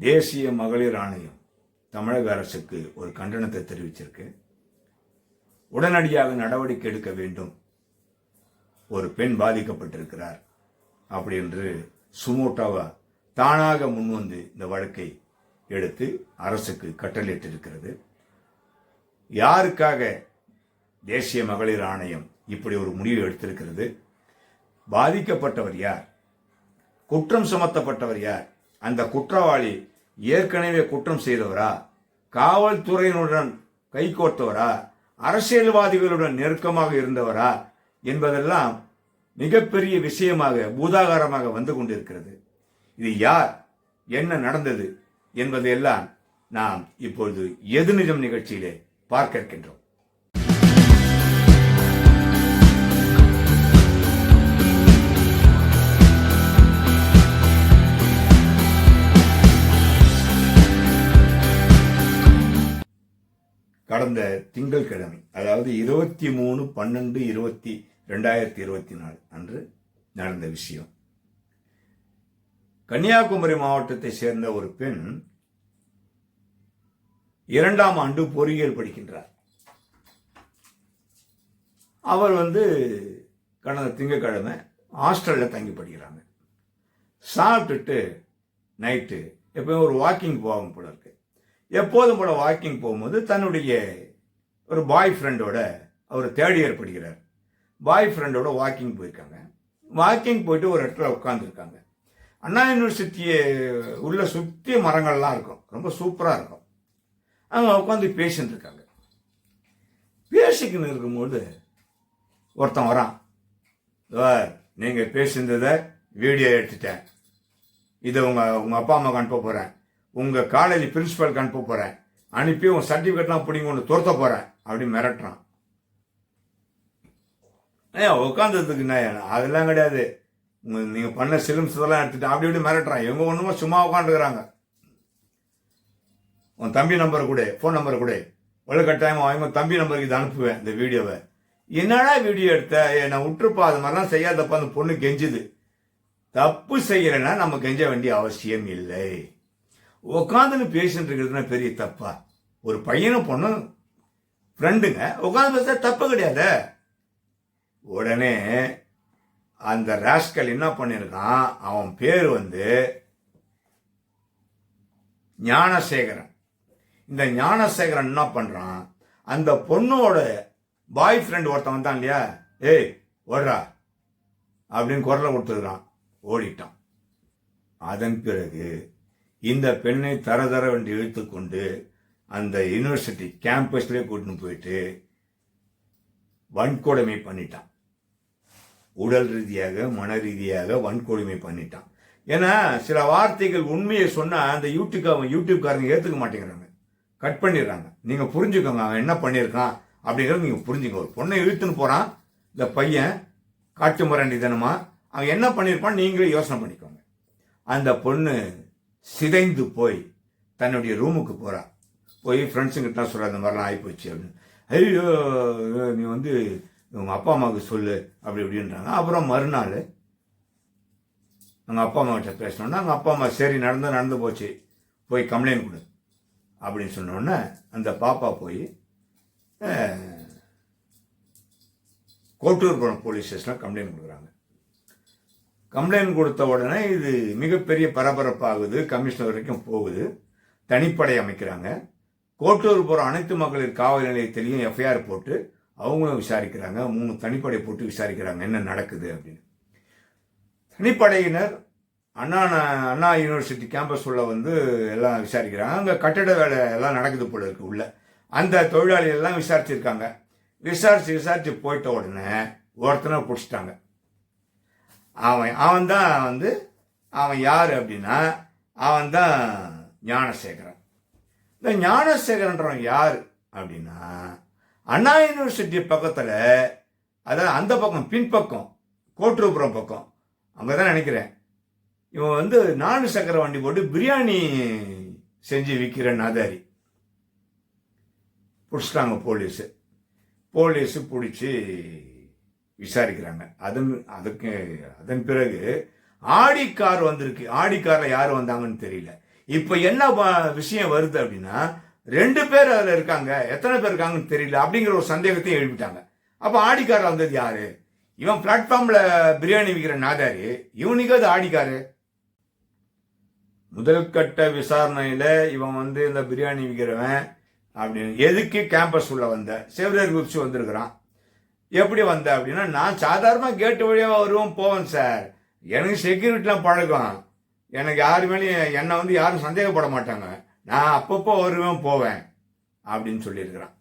தேசிய மகளிர் ஆணையம் தமிழக அரசுக்கு ஒரு கண்டனத்தை தெரிவிச்சிருக்கு. உடனடியாக நடவடிக்கை எடுக்க வேண்டும். ஒரு பெண் பாதிக்கப்பட்டிருக்கிறார் அப்படி என்று சுமோட்டாவா தானாக முன்வந்து இந்த வழக்கை எடுத்து அரசுக்கு கட்டளையிட்டிருக்கிறது. யாருக்காக தேசிய மகளிர் ஆணையம் இப்படி ஒரு முடிவு எடுத்திருக்கிறது? பாதிக்கப்பட்டவர் யார்? குற்றம் சுமத்தப்பட்டவர் யார்? அந்த குற்றவாளி ஏற்கனவே குற்றம் செய்தவரா? காவல்துறையினுடன் கைகோர்த்தவரா அரசியல்வாதிகளுடன் நெருக்கமாக இருந்தவரா? என்பதெல்லாம் மிகப்பெரிய விஷயமாக பூதாகாரமாக வந்து கொண்டிருக்கிறது. இது யார்? என்ன நடந்தது? என்பதையெல்லாம் நாம் இப்பொழுது எது நிஜம் நிகழ்ச்சியிலே பார்க்க இருக்கின்றோம். கடந்த திங்கள்கிழமை அதாவது இருபத்தி மூணு பன்னெண்டு இருபத்தி ரெண்டாயிரத்தி இருபத்தி நாலு அன்று நடந்த விஷயம். கன்னியாகுமரி மாவட்டத்தை சேர்ந்த ஒரு பெண் இரண்டாம் ஆண்டு பொறியியல் படிக்கின்றார். அவர் வந்து கடந்த திங்கட்கிழமை ஹாஸ்டலில் தங்கி படிக்கிறாங்க. சாப்பிட்டுட்டு நைட்டு எப்பயும் ஒரு வாக்கிங் போகும் போல இருக்கு. எப்போதும் போல வாக்கிங் போகும்போது தன்னுடைய ஒரு பாய் ஃப்ரெண்டோட அவர் தேர்ட் இயர் படிக்கிறார் பாய் ஃப்ரெண்டோட வாக்கிங் போயிருக்காங்க. வாக்கிங் போயிட்டு ஒரு இடத்துல உட்காந்துருக்காங்க அண்ணா யூனிவர்சிட்டியை உள்ள சுற்றி மரங்கள்லாம் இருக்கும். ரொம்ப சூப்பராக இருக்கும். அங்கே உட்காந்து பேசிட்டு இருக்காங்க. பேசிக்கின்னு இருக்கும்போது ஒருத்தன் வரான். நீங்கள் நீங்க பேசியிருந்ததை வீடியோ எடுத்துட்டேன். இதை உங்கள் உங்கள் அப்பா அம்மாவுக்கு அனுப்ப போகிறேன் உங்கள் காலேஜ் பிரின்சிபலுக்கு அனுப்ப போகிறேன் அனுப்பி உன் சர்டிஃபிகேட்லாம் பிடிங்க ஒன்று துரத்த போகிறேன் அப்படின்னு மிரட்டுறான். ஏன் உட்காந்துறதுக்கு என்ன அதெல்லாம் கிடையாது. நீங்கள் பண்ண சிலிம்ஸ் இதெல்லாம் எடுத்துட்டு அப்படி இப்படி மிரட்டுறான். இவங்க ஒன்றுமோ சும்மா உட்காந்துருக்குறாங்க உன் தம்பி நம்பர் கூட ஃபோன் நம்பர் கூட. ஒழுங்கு கட்டாயமாக அவங்க தம்பி நம்பருக்கு இதை அனுப்புவேன் இந்த வீடியோவை. என்னடா வீடியோ எடுத்த? என்னை விட்டுருப்பா. அது மாதிரிலாம் செய்யாதப்ப அந்த பொண்ணு கெஞ்சுது. தப்பு செய்யலைன்னா நம்ம கெஞ்ச வேண்டிய அவசியம் இல்லை. உட்காந்துன்னு பேசிட்டு இருக்கிறதுனா பெரிய தப்பா. ஒரு பையனும் பொண்ணும் ஃப்ரெண்டுங்க உட்காந்து பேச தப்பு கிடையாது. உடனே அந்த ராஸ்கல் என்ன பண்ணியிருக்கான்? அவன் பேர் வந்து ஞானசேகரன். இந்த ஞானசேகரன் என்ன பண்ணுறான் அந்த பொண்ணோட பாய் ஃப்ரெண்ட் ஒருத்தன் தான் இல்லையா? ஏய் ஓடுறா அப்படின்னு குரலை கொடுத்துருக்கான் ஓடிட்டான். அதன் பிறகு இந்த பெண்ணை தர தர வேண்டி இழுத்துக்கொண்டு அந்த யூனிவர்சிட்டி கேம்பஸ்லேயே கூட்டின்னு போயிட்டு வன்கொடுமை பண்ணிட்டான். உடல் ரீதியாக மன ரீதியாக வன்கொடுமை பண்ணிட்டான். ஏன்னா சில வார்த்தைகள் உண்மையை சொன்னால் அந்த யூடியூப் அவன் யூடியூப்காரங்க ஏற்றுக்க மாட்டேங்கிறாங்க. கட் பண்ணிடுறாங்க. நீங்கள் புரிஞ்சுக்கோங்க அவன் என்ன பண்ணியிருக்கான் அப்படிங்கிறத நீங்கள் புரிஞ்சுங்க ஒரு பொண்ணை இழுத்துன்னு போகிறான் இந்த பையன் காட்டு முரண்டி தினமா அவன் என்ன பண்ணியிருப்பான் நீங்களே யோசனை பண்ணிக்கோங்க. அந்த பொண்ணு சிதைந்து போய் தன்னுடைய ரூமுக்கு போகிறாள் போய் ஃப்ரெண்ட்ஸுங்கிட்டலாம் சொல்கிறா இந்த மாதிரிலாம் ஆகிப்போச்சு அப்படின்னு. ஐயோ நீ வந்து உங்கள் அப்பா அம்மாவுக்கு சொல்லு அப்படி இப்படின்றாங்க. அப்புறம் மறுநாள் அவங்க அப்பா அம்மாக்கிட்ட பேசினோன்னா அவங்க அப்பா அம்மா சரி நடந்து நடந்து போச்சு. போய் கம்ப்ளைண்ட் கொடு அப்படின்னு சொன்னோடனே அந்த பாப்பா போய் கோட்டூர் கோட்டூர்புரம் போலீஸ் ஸ்டேஷனில் கம்ப்ளைண்ட் கொடுக்குறாங்க. கம்ப்ளைண்ட் கொடுத்த உடனே இது மிகப்பெரிய பரபரப்பாகுது கமிஷனர் வரைக்கும் போகுது. தனிப்படை அமைக்கிறாங்க. கோட்டூர் போகிற அனைத்து மகளிர் காவல் நிலையத்திலையும் எஃப்ஐஆர் போட்டு அவங்களும் விசாரிக்கிறாங்க. மூணு தனிப்படை போட்டு விசாரிக்கிறாங்க. என்ன நடக்குது அப்படின்னு. தனிப்படையினர் அண்ணா அண்ணா யூனிவர்சிட்டி கேம்பஸ் உள்ள வந்து எல்லாம் விசாரிக்கிறாங்க. அங்கே கட்டட வேலை எல்லாம் நடக்குது போல இருக்கு உள்ள. அந்த தொழிலாளிகள் எல்லாம் விசாரிச்சிருக்காங்க. விசாரிச்சு விசாரிச்சு போயிட்ட உடனே ஒருத்தனை பிடிச்சிட்டாங்க. அவன் அவன் தான் வந்து அவன் யார் அப்படின்னா அவன் தான் ஞானசேகரன். இந்த ஞானசேகரன்றவன் யார் அப்படின்னா அண்ணா யூனிவர்சிட்டி பக்கத்தில் அதாவது அந்த பக்கம் பின்பக்கம் கோட்டூர்புரம் பக்கம் அங்கே தான் நினைக்கிறேன். இவன் வந்து நாலு சக்கர வண்டி போட்டு பிரியாணி செஞ்சு விற்கிற நாதாரி. பிடிச்சிட்டாங்க போலீஸு. போலீஸு பிடிச்சி விசாரிக்கிறாங்க. அதன் அதுக்கு அதன் பிறகு ஆடி கார் வந்திருக்கு. ஆடி காரில் யார் வந்தாங்கன்னு தெரியல. இப்போ என்ன விஷயம் வருது அப்படின்னா ரெண்டு பேர் அதில் இருக்காங்க. எத்தனை பேர் இருக்காங்கன்னு தெரியல அப்படிங்கிற ஒரு சந்தேகத்தையும் எழுப்பிட்டாங்க. அப்போ ஆடிக்காரில் வந்தது யாரு? இவன் பிளாட்ஃபார்மில் பிரியாணி விற்கிற நாதாரி. இவனுக்கு அது ஆடிக்காரு முதல் கட்ட விசாரணையில் இவன் வந்து இந்த பிரியாணி விற்கிறவன் அப்படின்னு எதுக்கு கேம்பஸ் உள்ள வந்த? செவிலியர் குதிச்சு வந்திருக்கிறான். எப்படி வந்த அப்படின்னா நான் சாதாரணமாக கேட்டு வழியாக வருவோம் போவேன் சார். எனக்கு செக்யூரிட்டிலாம் பழக்கம். எனக்கு யார் மேலேயும் என்னை வந்து யாரும் சந்தேகப்பட மாட்டாங்க. நான் அப்பப்போ வருவேன் போவேன் அப்படின்னு சொல்லியிருக்கிறான்.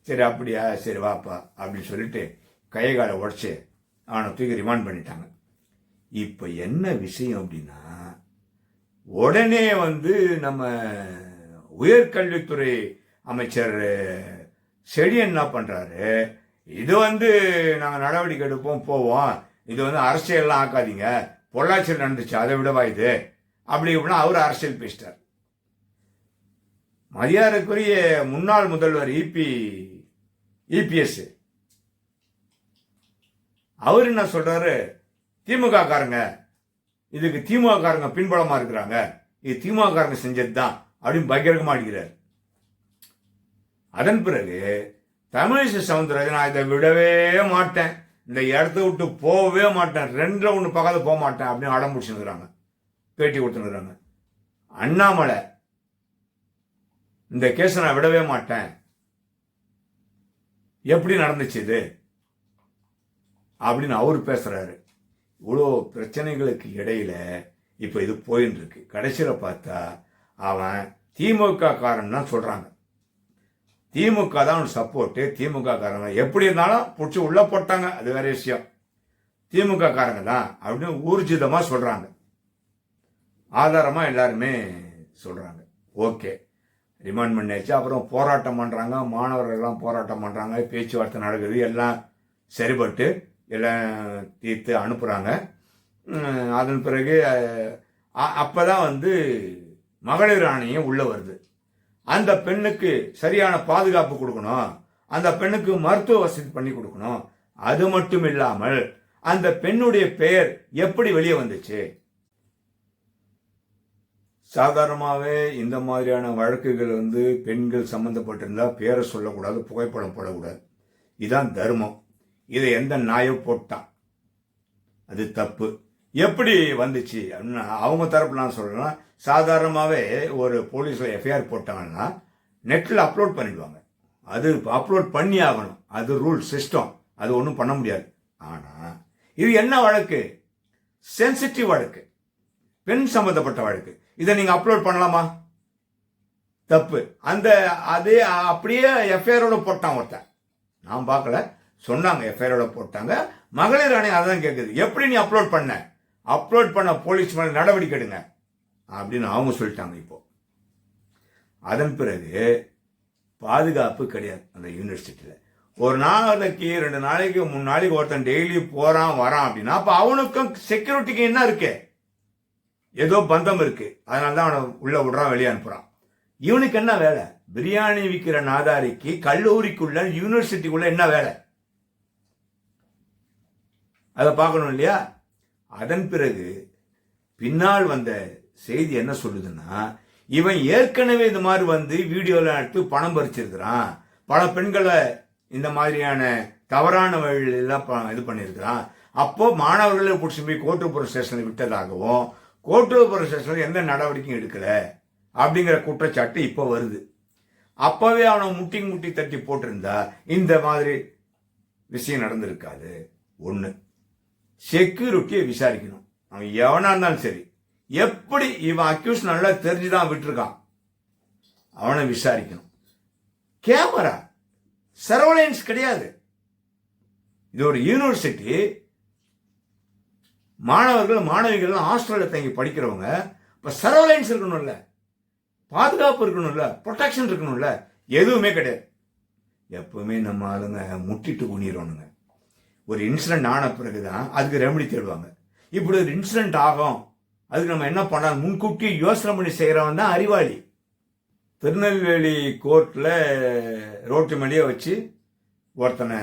சரி அப்படியா? சரி வாப்பா அப்படின்னு சொல்லிட்டு கை காலை உடச்சி அவனை தூக்கி ரிமாண்ட் பண்ணிட்டாங்க. இப்போ என்ன விஷயம் அப்படின்னா உடனே வந்து நம்ம உயர்கல்வித்துறை அமைச்சர் செடி என்ன பண்ணுறாரு இது வந்து நாங்கள் நடவடிக்கை எடுப்போம் போவோம். இது வந்து அரசியல்லாம் ஆக்காதீங்க. பொள்ளாச்சியில் நடந்துச்சு அதை விடவா இது? அப்படி இப்படின்னா அவர் அரசியல் பேசிட்டார். மரியாதைக்குரிய முன்னாள் முதல்வர் இபி இபிஎஸ் அவர் என்ன சொல்றாரு? திமுக காரங்க இதுக்கு திமுக காரங்க பின்பலமா இருக்கிறாங்க. இது திமுக காரங்க செஞ்சது தான் அப்படின்னு பகிரங்கமா அடிக்கிறார். அதன் பிறகு தமிழிசை சவுந்தரராஜன் நான் இதை விடவே மாட்டேன். இந்த இடத்த விட்டு போகவே மாட்டேன். ரெண்டுல ஒன்று பக்கத்து போக மாட்டேன் அப்படின்னு அடம் பிடிச்சிருக்கிறாங்க பேட்டி கொடுத்துருக்குறாங்க அண்ணாமலை இந்த கேஸை நான் விடவே மாட்டேன். எப்படி நடந்துச்சு இது? அப்படின்னு அவர் பேசுறாரு. இவ்வளோ பிரச்சனைகளுக்கு இடையில இப்போ இது போயின்னு இருக்கு கடைசியில் பார்த்தா அவன் திமுக காரன் தான் சொல்றாங்க. திமுக தான் அவனுக்கு சப்போர்ட்டு திமுக காரங்க. எப்படி இருந்தாலும் பிடிச்சி உள்ள போட்டாங்க. அது வேற விஷயம். திமுக காரங்க தான் அப்படின்னு ஊர்ஜிதமா சொல்றாங்க. ஆதாரமா எல்லாருமே சொல்றாங்க. ஓகே. ரிமாண்ட் பண்ணியாச்சு. அப்புறம் போராட்டம் பண்றாங்க. மாணவர்கள் எல்லாம் போராட்டம் பண்றாங்க. பேச்சுவார்த்தை நடக்குது. எல்லாம் சரிபட்டு எல்லாம் தீர்த்து அனுப்புறாங்க. அதன் பிறகு அப்போ அப்பதான் வந்து மகளிர் ஆணையம் உள்ள வருது. அந்த பெண்ணுக்கு சரியான பாதுகாப்பு கொடுக்கணும். அந்த பெண்ணுக்கு மருத்துவ வசதி பண்ணி கொடுக்கணும். அது மட்டும் இல்லாமல் அந்த பெண்ணுடைய பெயர் எப்படி வெளியே வந்துச்சு? சாதாரணமாகவே இந்த மாதிரியான வழக்குகள் வந்து பெண்கள் சம்பந்தப்பட்டிருந்தா பேரை சொல்லக்கூடாது புகைப்படம் போடக்கூடாது. இதான் தர்மம். இதை எந்த நாயோ போட்டான். அது தப்பு. எப்படி வந்துச்சு அப்படின்னா அவங்க தரப்பு நான் சொல்கிறேன்னா சாதாரணமாகவே ஒரு போலீஸில் எஃப்ஐஆர் போட்டாங்கன்னா நெட்டில் அப்லோட் பண்ணிடுவாங்க. அது அப்லோட் பண்ணி ஆகணும். அது ரூல் சிஸ்டம் அது ஒன்றும் பண்ண முடியாது. ஆனால் இது என்ன வழக்கு? சென்சிட்டிவ் வழக்கு. பெண் சம்மந்தப்பட்ட வழக்கு. இதை நீங்கள் அப்லோட் பண்ணலாமா? தப்பு. அந்த அதே அப்படியே எஃப்ஐஆரோட போட்டான் ஒருத்தன். நான் பார்க்கல. சொன்னாங்க எஃப்ஐஆரோட போட்டாங்க. மகளிர் அணை அதான் கேட்குது எப்படி நீ அப்லோட் பண்ண? அப்லோட் பண்ண போலீஸ் மேல நடவடிக்கை எடுங்க. அப்படின்னு அவங்க சொல்லிட்டாங்க இப்போ. அதன் பிறகு பாதுகாப்பு கிடையாது அந்த யூனிவர்சிட்டியில் ஒரு நாளைக்கு ரெண்டு நாளைக்கு மூணு நாளைக்கு ஒருத்தன் டெய்லி போகிறான் வரான் அப்படின்னா அப்போ அவனுக்கும் செக்யூரிட்டிக்கு என்ன இருக்கு? ஏதோ பந்தம் இருக்கு. அதனால தான் அவனை உள்ள விடுறான் வெளியே அனுப்புகிறான் இவனுக்கு என்ன வேலை? பிரியாணி விற்கிற நாதாரிக்கு கல்லூரிக்குள்ள யூனிவர்சிட்டிக்குள்ள என்ன வேலை? அதை பார்க்கணும் இல்லையா? அதன் பிறகு பின்னால் வந்த செய்தி என்ன சொல்லுதுன்னா இவன் ஏற்கனவே இந்த மாதிரி வந்து வீடியோவில் எடுத்து பணம் பறிச்சிருக்கிறான். பல பெண்களை இந்த மாதிரியான தவறான வழியிலாம் ப- இது பண்ணியிருக்கிறான். அப்போ மாணவர்களை பிடிச்சி போய் கோட்டுப்புற ஸ்டேஷனில் விட்டதாகவும் கோட்டுப்புற ஸ்டேஷனில் எந்த நடவடிக்கையும் எடுக்கல அப்படிங்கிற குற்றச்சாட்டு இப்போ வருது. அப்பவே அவனை முட்டி முட்டி தட்டி போட்டிருந்தா இந்த மாதிரி விஷயம் நடந்திருக்காது. ஒன்று செக்யூரிட்டியை விசாரிக்கணும். அவன் எவனா இருந்தாலும் சரி. எப்படி இவன் அக்யூஸ் நல்லா தெரிஞ்சுதான் விட்டுருக்கான். அவனை விசாரிக்கணும். கேமரா. சர்வலைன்ஸ் கிடையாது. இது ஒரு யூனிவர்சிட்டி மாணவர்கள் மாணவிகள் ஹாஸ்டலில் தங்கி படிக்கிறவங்க இப்போ சர்வலைன்ஸ் இருக்கணும்ல. பாதுகாப்பு இருக்கணும்ல. ப்ரொடெக்ஷன் இருக்கணும்ல. எதுவுமே கிடையாது. எப்பவுமே நம்ம ஆளுங்க முட்டிட்டு குனிறோனுங்க ஒரு இன்சிடென்ட் ஆன பிறகு தான் அதுக்கு ரெமடி தேடுவாங்க. இப்படி ஒரு இன்சிடென்ட் ஆகும். அதுக்கு நம்ம என்ன பண்ணலாம் முன்கூட்டி யோசனை பண்ணி செய்கிறவன் தான் அறிவாளி. திருநெல்வேலி கோர்ட்டில் ரோட்டு மேலேயே வச்சு ஒருத்தனை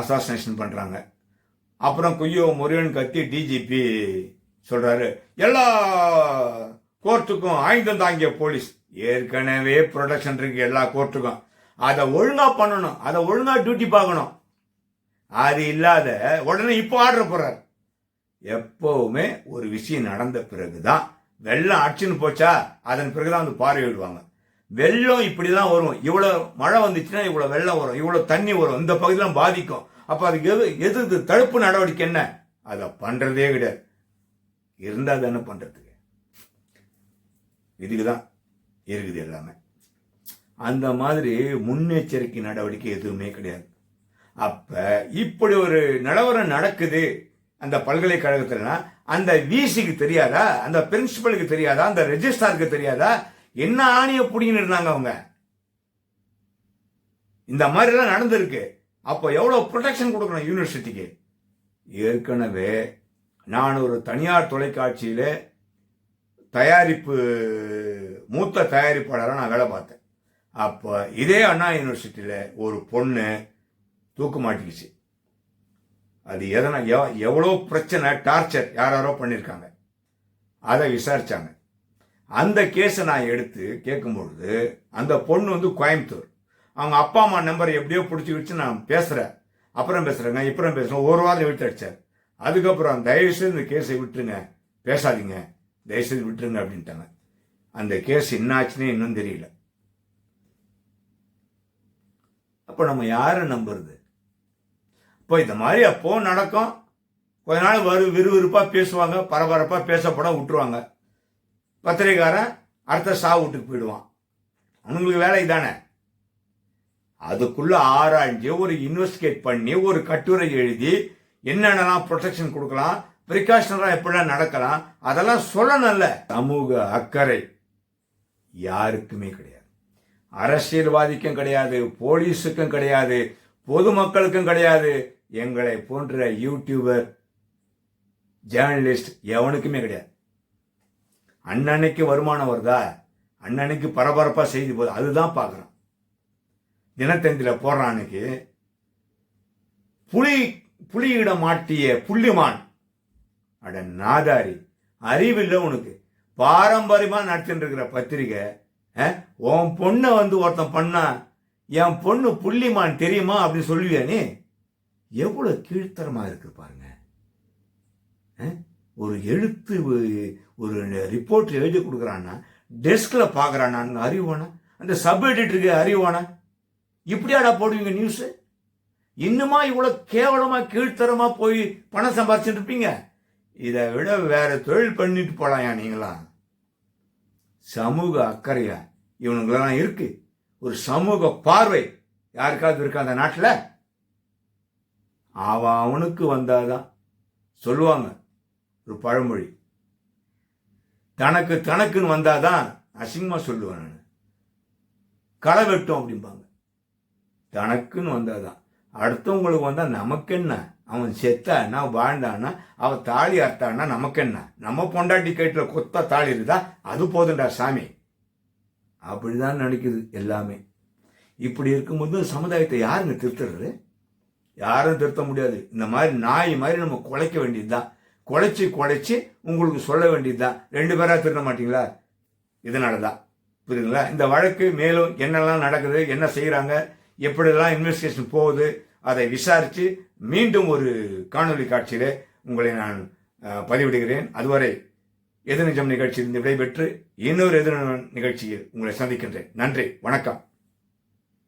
அசாசினேஷன் பண்ணுறாங்க அப்புறம் குய்யோ முருகன் கத்தி டிஜிபி சொல்கிறாரு எல்லா கோர்ட்டுக்கும் ஆயுதம் தாங்கிய போலீஸ் ஏற்கனவே ப்ரொடக்ஷன் இருக்கு எல்லா கோர்ட்டுக்கும் அதை ஒழுங்காக பண்ணணும். அதை ஒழுங்காக டியூட்டி பார்க்கணும். அது இல்லாத உடனே இப்போ ஆர்டர் போடுறார். எப்பவுமே ஒரு விஷயம் நடந்த பிறகுதான் வெள்ளம் அடிச்சுன்னு போச்சா அதன் பிறகுதான் வந்து பார்வையிடுவாங்க வெள்ளம் இப்படிதான் வரும். இவ்வளவு மழை வந்துச்சுன்னா இவ்வளவு வெள்ளம் வரும். இவ்வளவு தண்ணி வரும். இந்த பகுதியெல்லாம் பாதிக்கும். அப்ப அதுக்கு எது எது தடுப்பு நடவடிக்கை என்ன? அதை பண்றதே கிடையாது. இருந்தா தானே பண்றதுக்கு. இதுக்கு தான் இருக்குது எல்லாமே. அந்த மாதிரி முன்னெச்சரிக்கை நடவடிக்கை எதுவுமே கிடையாது. அப்ப இப்படி ஒரு நிலவரம் நடக்குது. அந்த பல்கலைக்கழகத்துலனா அந்த விசிக்கு தெரியாதா? அந்த பிரின்சிபலுக்கு தெரியாதா? அந்த ரெஜிஸ்ட்ராருக்கு தெரியாதா? என்ன ஆணிய புடிங்கன்னு இருந்தாங்க அவங்க? இந்த மாதிரிலாம் நடந்திருக்கு. அப்போ எவ்வளோ ப்ரொடெக்ஷன் கொடுக்கணும் யூனிவர்சிட்டிக்கு ஏற்கனவே நான் ஒரு தனியார் தொலைக்காட்சியில் தயாரிப்பு மூத்த தயாரிப்பாளராக நான் வேலை பார்த்தேன். அப்போ இதே அண்ணா யூனிவர்சிட்டியில் ஒரு பொண்ணு தூக்கு மாட்டிக்கிச்சு அது எதனா எவ்வளோ பிரச்சனை டார்ச்சர் யாராரோ பண்ணியிருக்காங்க அதை விசாரித்தாங்க அந்த கேஸை நான் எடுத்து கேட்கும்பொழுது அந்த பொண்ணு வந்து கோயம்புத்தூர். அவங்க அப்பா அம்மா நம்பரை எப்படியோ பிடிச்சி வச்சு நான் பேசுகிறேன் அப்புறம் பேசுகிறேங்க இப்புறம் பேசுகிறேன் ஒரு வாரம் விட்டு அடிச்சார். அதுக்கப்புறம் தயவுசெய்து இந்த கேஸை விட்டுருங்க பேசாதீங்க தயவுசெய்து விட்டுருங்க அப்படின்ட்டாங்க. அந்த கேஸ் என்னாச்சுன்னே இன்னும் தெரியல. அப்போ நம்ம யாரை நம்புறது? இப்போ இந்த மாதிரி அப்போ நடக்கும் கொஞ்ச நாள் வரு விறுவிறுப்பாக பேசுவாங்க பரபரப்பாக பேசப்பட விட்டுருவாங்க. பத்திரிகாரன் அடுத்த சா வீட்டுக்கு போயிடுவான். அவனுங்களுக்கு வேலை தானே அதுக்குள்ள ஆராய்ஞ்சு ஒரு இன்வெஸ்டிகேட் பண்ணி ஒரு கட்டுரை எழுதி என்னென்னலாம் ப்ரொடெக்ஷன் கொடுக்கலாம் ப்ரிகாஷனராக எப்படிலாம் நடக்கலாம் அதெல்லாம் சொல்லணும்ல. சமூக அக்கறை யாருக்குமே கிடையாது. அரசியல்வாதிக்கும் கிடையாது போலீஸுக்கும் கிடையாது பொதுமக்களுக்கும் கிடையாது எங்களை போன்ற யூடியூபர் ஜேர்னலிஸ்ட் எவனுக்குமே கிடையாது. அன்னன்னைக்கு வருமானம் வருதா? அன்னன்னைக்கு பரபரப்பாக செய்தி போகுது அதுதான் பார்க்குறோம். தினத்தந்தியில் போடுறான் அன்னைக்கு. புலி புலியிட மாட்டிய புள்ளிமான். அட நாதாரி அறிவில்லை உனக்கு. பாரம்பரியமாக நடத்தின்னு இருக்கிற பத்திரிக்கை உன் பொண்ணை வந்து ஒருத்தன் பண்ணா என் பொண்ணு புள்ளிமான் தெரியுமா அப்படின்னு சொல்லுவியா நீ? எவ்வளோ கீழ்த்தரமாக இருக்கு பாருங்க. ஒரு எழுத்து ஒரு ரிப்போர்ட் எழுதி கொடுக்குறான்னா டெஸ்கில் பாக்குறானா அறிவானா? அந்த சப் எடிட்டருக்கு அறிவானா? இப்படியாடா போடுவீங்க நியூஸு இன்னுமா இவ்வளோ கேவலமாக கீழ்த்தரமாக போய் பணம் சம்பாதிச்சுட்டு இருப்பீங்க? இதை விட வேற தொழில் பண்ணிட்டு போகலாம் நீங்களா? சமூக அக்கறையா இவனுங்களெல்லாம் இருக்கு. ஒரு சமூக பார்வை. யாருக்காவது இருக்கா அந்த நாட்டில்? அவன் அவனுக்கு வந்தாதான் சொல்லுவாங்க ஒரு பழமொழி. தனக்கு தனக்குன்னு வந்தாதான் அசிங்கமா சொல்லுவேன் நான். களை வெட்டும் அப்படிம்பாங்க. தனக்குன்னு வந்தாதான் அடுத்தவங்களுக்கு வந்தா நமக்கு என்ன அவன் செத்தானா வாழ்ந்தானா அவன் தாலி அறுத்தானா நமக்கு என்ன நம்ம பொண்டாட்டி கயிற்றுல கொத்த தாலி இருந்தா அது போதும்டா சாமி. அப்படிதான் நினைக்குது எல்லாமே. இப்படி இருக்கும்போது சமுதாயத்தை யாருங்க திருத்துறது? யாரும் திருத்த முடியாது. இந்த மாதிரி நாய் மாதிரி நம்ம குலைக்க வேண்டியதுதான். குலைச்சி குலைச்சி உங்களுக்கு சொல்ல வேண்டியதுதான். ரெண்டு பேராக திருட மாட்டீங்களா? இதனால தான் புரியுதுங்களா? இந்த வழக்கு மேலும் என்னெல்லாம் நடக்குது என்ன செய்கிறாங்க எப்படிலாம் இன்வெஸ்டிகேஷன் போகுது அதை விசாரித்து மீண்டும் ஒரு காணொலி காட்சியில் உங்களை நான் பதிவிடுகிறேன். அதுவரை எதிர்நிஜம் நிகழ்ச்சியில் விடைபெற்று இன்னொரு எதிர் நிகழ்ச்சியில் உங்களை சந்திக்கின்றேன். நன்றி வணக்கம்.